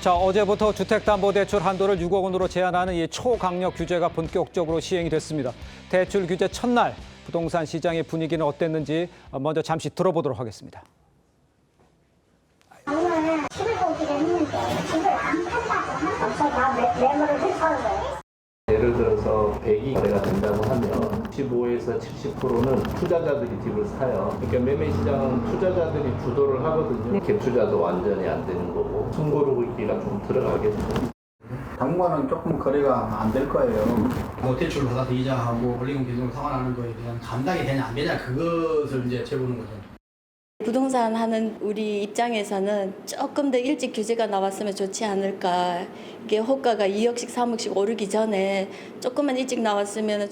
자, 어제부터 주택담보대출 한도를 6억 원으로 제한하는 이 초강력 규제가 본격적으로 시행이 됐습니다. 대출 규제 첫날 부동산 시장의 분위기는 어땠는지 먼저 잠시 들어보도록 하겠습니다. 오늘 집을 보기로 했는데 집을 안 판다고 없어 다 매- 매물을 훼손한 거예요. 예를 들어서 100이 거래가 된다고 하면 15에서 70%는 투자자들이 집을 사요. 그러니까 매매 시장은 투자자들이 주도를 하거든요. 갭 투자도 완전히 안 되는 거고 숨고르기가 좀 들어가겠죠. 당분간은 조금 거래가 안 될 거예요. 뭐 대출 받아서 이자하고 원리금 비용을 상환하는 거에 대한 감당이 되냐 안 되냐 그것을 이제 재보는 거죠. 부동산 하는 우리 입장에서는 조금 더 일찍 규제가 나왔으면 좋지 않을까. 이게 호가가 2억씩 3억씩 오르기 전에 조금만 일찍 나왔으면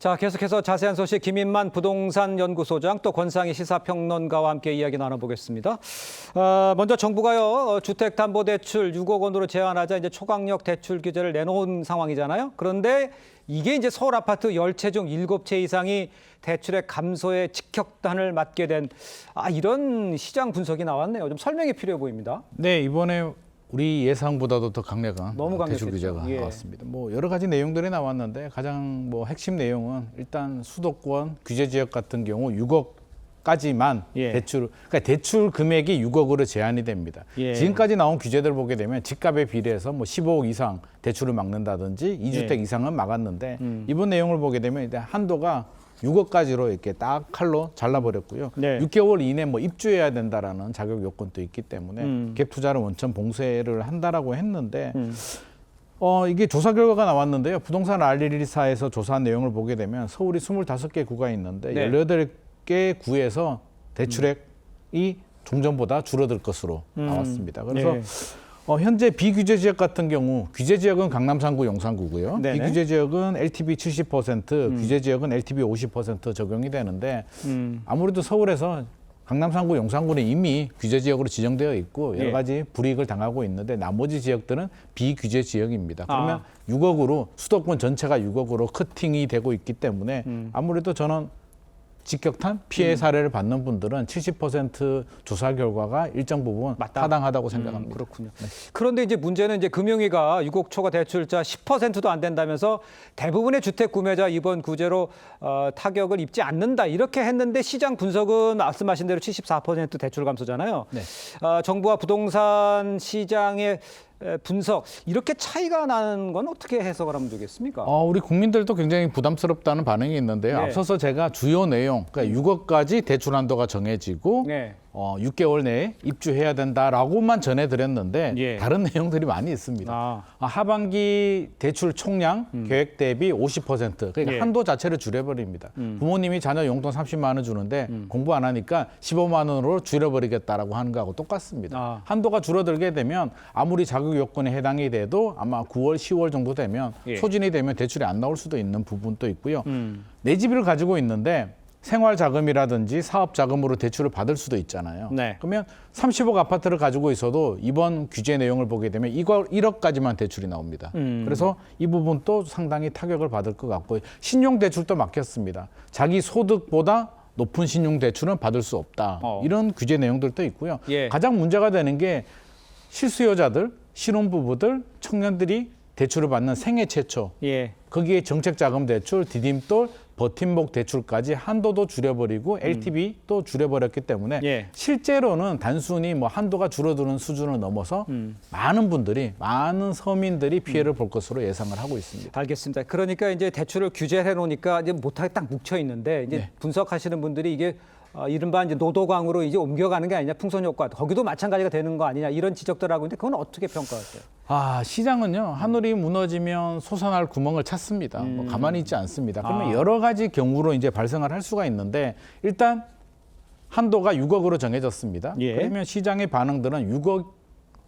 자, 계속해서 자세한 소식 김인만 부동산 연구소장 또 권상희 시사평론가와 함께 이야기 나눠보겠습니다. 어, 먼저 정부가요 어, 주택담보대출 6억 원으로 제한하자 이제 초강력 대출 규제를 내놓은 상황이잖아요. 그런데 이게 이제 서울 아파트 10채 중 7채 이상이 대출의 감소에 직격탄을 맞게 된 아, 이런 시장 분석이 나왔네요. 좀 설명이 필요해 보입니다. 네 이번에 우리 예상보다도 더 강력한 너무 대출. 규제가 예. 나왔습니다. 뭐 여러 가지 내용들이 나왔는데 가장 뭐 핵심 내용은 일단 수도권 규제 지역 같은 경우 6억 까지만 예. 대출 그러니까 대출 금액이 6억으로 제한이 됩니다. 예. 지금까지 나온 규제들 보게 되면 집값에 비례해서 뭐 15억 이상 대출을 막는다든지 2주택 예. 이상은 막았는데 음. 이번 내용을 보게 되면 이제 한도가 6억까지로 이렇게 딱 칼로 잘라버렸고요. 네. 6개월 이내 뭐 입주해야 된다라는 자격 요건도 있기 때문에 음. 갭 투자를 원천 봉쇄를 한다라고 했는데 음. 어 이게 조사 결과가 나왔는데요. 부동산 알리리사에서 조사한 내용을 보게 되면 서울이 25개 구가 있는데 네. 18개 구에서 대출액이 종전보다 줄어들 것으로 음. 나왔습니다. 그래서 네. 어, 현재 비규제 지역 같은 경우 규제 지역은 강남 3구, 용산 구고요. 네네. 비규제 지역은 LTV 70%, 규제 지역은 LTV 50% 적용이 되는데 음. 아무래도 서울에서 강남 3구, 용산 구는 이미 규제 지역으로 지정되어 있고 여러 예. 가지 불이익을 당하고 있는데 나머지 지역들은 비규제 지역입니다. 그러면 아. 6억으로 수도권 전체가 6억으로 커팅이 되고 있기 때문에 음. 아무래도 저는 직격탄 피해 사례를 받는 분들은 70% 조사 결과가 일정 부분 맞다. 타당하다고 생각합니다. 음, 그렇군요. 그런데 이제 문제는 이제 금융위가 6억 초과 대출자 10%도 안 된다면서 대부분의 주택 구매자 이번 구제로 어, 타격을 입지 않는다 이렇게 했는데 시장 분석은 말씀하신 대로 74% 대출 감소잖아요. 네. 어, 정부와 부동산 시장의 에, 분석 이렇게 차이가 나는 건 어떻게 해석을 하면 되겠습니까? 어, 우리 국민들도 굉장히 부담스럽다는 반응이 있는데요. 네. 앞서서 제가 주요 내용, 그러니까 6억까지 대출 한도가 정해지고 네. 어, 6개월 내에 입주해야 된다라고만 전해드렸는데 예. 다른 내용들이 많이 있습니다. 아. 아, 하반기 대출 총량 계획 대비 50% 그러니까 예. 한도 자체를 줄여버립니다. 음. 부모님이 자녀 용돈 30만 원 주는데 공부 안 하니까 15만 원으로 줄여버리겠다라고 하는 거하고 똑같습니다. 아. 한도가 줄어들게 되면 아무리 자격 요건에 해당이 돼도 아마 9월, 10월 정도 되면 예. 소진이 되면 대출이 안 나올 수도 있는 부분도 있고요. 음. 내 집을 가지고 있는데 생활 자금이라든지 사업 자금으로 대출을 받을 수도 있잖아요. 네. 그러면 30억 아파트를 가지고 있어도 이번 규제 내용을 보게 되면 이거 1억까지만 대출이 나옵니다. 음. 그래서 이 부분도 상당히 타격을 받을 것 같고 신용 대출도 막혔습니다. 자기 소득보다 높은 신용 대출은 받을 수 없다. 어. 이런 규제 내용들도 있고요. 예. 가장 문제가 되는 게 실수요자들, 신혼부부들, 청년들이 대출을 받는 생애 최초 예. 거기에 정책자금 대출, 디딤돌, 버팀목 대출까지 한도도 줄여버리고 LTV도 줄여버렸기 때문에 음. 예. 실제로는 단순히 뭐 한도가 줄어드는 수준을 넘어서 음. 많은 분들이 많은 서민들이 피해를 볼 것으로 예상을 하고 있습니다. 알겠습니다. 그러니까 이제 대출을 규제해 놓으니까 이제 못하게 딱 뭉쳐 있는데 이제 네. 분석하시는 분들이 이게 어, 이른바 이제 노도강으로 이제 옮겨가는 게 아니냐 풍선 효과 거기도 마찬가지가 되는 거 아니냐 이런 지적들 하고 있는데 그건 어떻게 평가하세요? 아 시장은요 하늘이 무너지면 솟아날 구멍을 찾습니다. 뭐 가만히 있지 않습니다. 그러면 음. 아. 여러 가지 경우로 이제 발생을 할 수가 있는데 일단 한도가 6억으로 정해졌습니다. 예. 그러면 시장의 반응들은 6억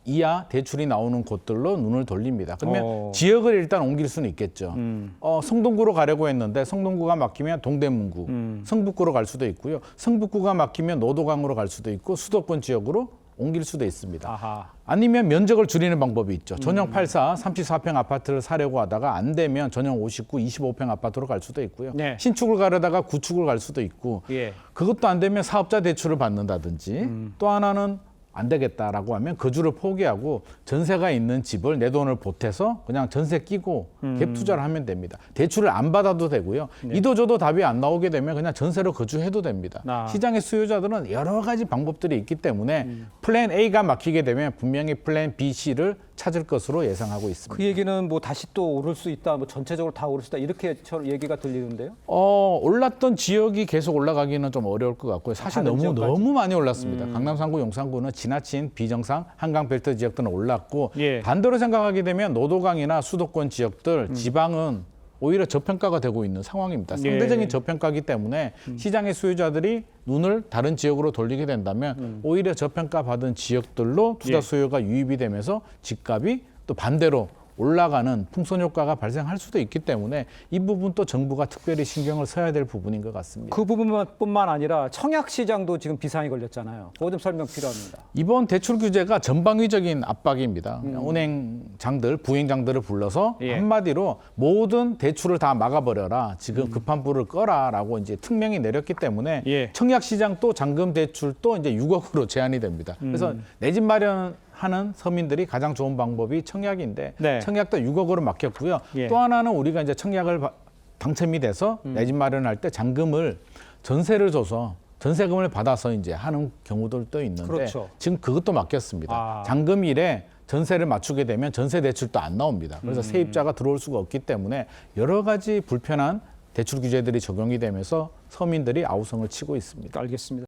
이하 대출이 나오는 곳들로 눈을 돌립니다. 그러면 어. 지역을 일단 옮길 수는 있겠죠. 음. 어, 성동구로 가려고 했는데 성동구가 막히면 동대문구, 음. 성북구로 갈 수도 있고요. 성북구가 막히면 노도강으로 갈 수도 있고 수도권 지역으로 옮길 수도 있습니다. 아하. 아니면 면적을 줄이는 방법이 있죠. 전용 84, 34평 아파트를 사려고 하다가 안 되면 전용 59, 25평 아파트로 갈 수도 있고요. 네. 신축을 가려다가 구축을 갈 수도 있고 예. 그것도 안 되면 사업자 대출을 받는다든지 또 하나는 안 되겠다라고 하면 거주를 포기하고 전세가 있는 집을 내 돈을 보태서 그냥 전세 끼고 갭 투자를 하면 됩니다. 대출을 안 받아도 되고요. 이도 저도 답이 안 나오게 되면 그냥 전세로 거주해도 됩니다. 아. 시장의 수요자들은 여러 가지 방법들이 있기 때문에 플랜 A가 막히게 되면 분명히 플랜 B, C를 찾을 것으로 예상하고 있습니다. 그 얘기는 뭐 다시 또 오를 수 있다, 뭐 전체적으로 다 오를 수 있다 이렇게 저 얘기가 들리는데요. 어, 올랐던 지역이 계속 올라가기는 좀 어려울 것 같고요. 사실 너무 지역까지? 음. 너무 많이 올랐습니다. 강남 상구, 용산구는 지나친 비정상 한강 벨트 지역들은 올랐고 예. 반대로 생각하게 되면 노도강이나 수도권 지역들 음. 지방은 오히려 저평가가 되고 있는 상황입니다. 상대적인 예. 저평가기 때문에 음. 시장의 수요자들이 눈을 다른 지역으로 돌리게 된다면 음. 오히려 저평가 받은 지역들로 투자 예. 수요가 유입이 되면서 집값이 또 반대로 올라가는 풍선 효과가 발생할 수도 있기 때문에 이 부분 또 정부가 특별히 신경을 써야 될 부분인 것 같습니다. 그 부분뿐만 아니라 청약 시장도 지금 비상이 걸렸잖아요. 그거 좀 설명 필요합니다. 이번 대출 규제가 전방위적인 압박입니다. 은행장들, 부행장들을 불러서 예. 한마디로 모든 대출을 다 막아버려라. 지금 급한 불을 꺼라라고 이제 특명이 내렸기 때문에 예. 청약 시장도 잔금 대출도 이제 6억으로 제한이 됩니다. 그래서 내 집 마련 하는 서민들이 가장 좋은 방법이 청약인데 네. 청약도 6억으로 막혔고요. 예. 또 하나는 우리가 이제 청약을 바- 당첨이 돼서 내집 마련할 때 잔금을 전세를 줘서 전세금을 받아서 이제 하는 경우들도 있는데 그렇죠. 지금 그것도 막혔습니다. 아. 잔금일에 전세를 맞추게 되면 전세 대출도 안 나옵니다. 그래서 음. 세입자가 들어올 수가 없기 때문에 여러 가지 불편한 대출 규제들이 적용이 되면서 서민들이 아우성을 치고 있습니다. 알겠습니다.